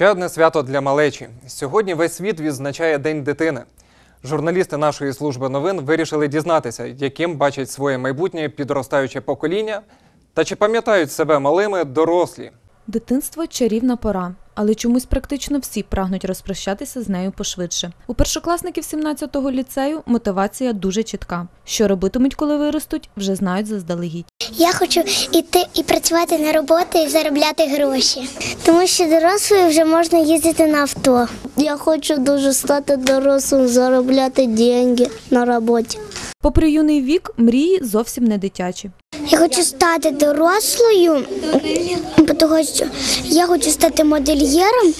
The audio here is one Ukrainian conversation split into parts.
Ще одне свято для малечі. Сьогодні весь світ відзначає День дитини. Журналісти нашої служби новин вирішили дізнатися, яким бачать своє майбутнє підростаюче покоління та чи пам'ятають себе малими дорослі. Дитинство чарівна пора, але чомусь практично всі прагнуть розпрощатися з нею пошвидше. У першокласників 17-го ліцею мотивація дуже чітка. Що робитимуть, коли виростуть, вже знають заздалегідь. Я хочу йти і працювати на роботу і заробляти гроші, тому що дорослою вже можна їздити на авто. Я хочу дуже стати дорослим, заробляти деньги на роботі. Попри юний вік, мрії зовсім не дитячі. Я хочу стати дорослою, тому що я хочу стати модельєром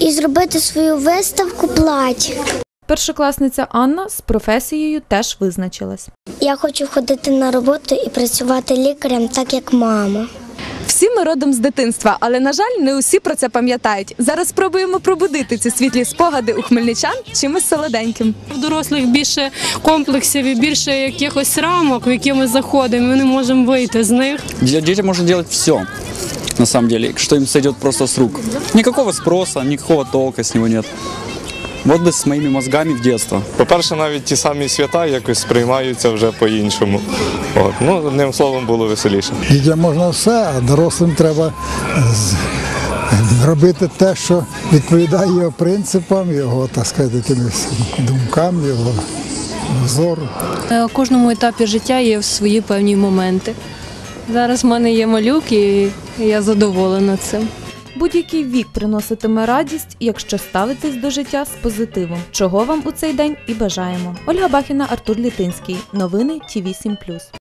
і зробити свою виставку плать. Першокласниця Анна з професією теж визначилась. Я хочу ходити на роботу і працювати лікарем, так як мама. Всі ми родом з дитинства, але на жаль, не усі про це пам'ятають. Зараз спробуємо пробудити ці світлі спогади у хмельничан чимось солоденьким. В дорослих більше комплексів і більше якихось рамок, в які ми заходимо, ми не можемо вийти з них. Детям можно делать все, на самом деле, что им сойдет просто с рук. Никакого спроса, никакого толка с него нет. Вот бы с моими мозгами в детство. По-перше, навіть ті самі свята якось сприймаються вже по-іншому. От. Ну, одним словом, було веселіше. Дітям можна все, а дорослим треба е, робити те, що відповідає його принципам, його, так сказати, якимось думкам, його зору. На Е, кожному етапі життя є свої певні моменти. Зараз в мене є малюк, і я задоволена цим. Будь-який вік приноситиме радість, якщо ставитись до життя з позитивом, чого вам у цей день і бажаємо. Ольга Бахіна, Артур Літинський. Новини Ті 7